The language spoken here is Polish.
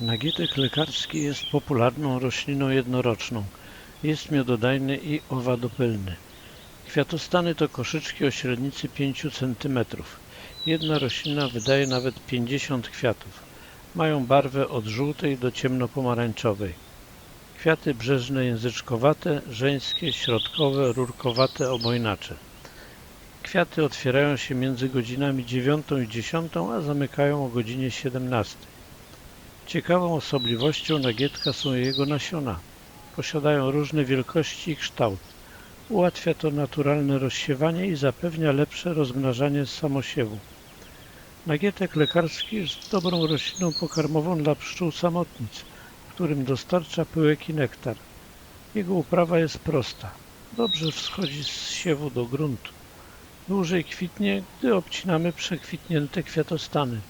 Nagietek lekarski jest popularną rośliną jednoroczną. Jest miododajny i owadopylny. Kwiatostany to koszyczki o średnicy 5 cm. Jedna roślina wydaje nawet 50 kwiatów. Mają barwę od żółtej do ciemnopomarańczowej. Kwiaty brzeżne języczkowate, żeńskie, środkowe, rurkowate, obojnacze. Kwiaty otwierają się między godzinami 9 i 10, a zamykają o godzinie 17. Ciekawą osobliwością nagietka są jego nasiona. Posiadają różne wielkości i kształt. Ułatwia to naturalne rozsiewanie i zapewnia lepsze rozmnażanie samosiewu. Nagietek lekarski jest dobrą rośliną pokarmową dla pszczół samotnic, którym dostarcza pyłek i nektar. Jego uprawa jest prosta. Dobrze wschodzi z siewu do gruntu. Dłużej kwitnie, gdy obcinamy przekwitnięte kwiatostany.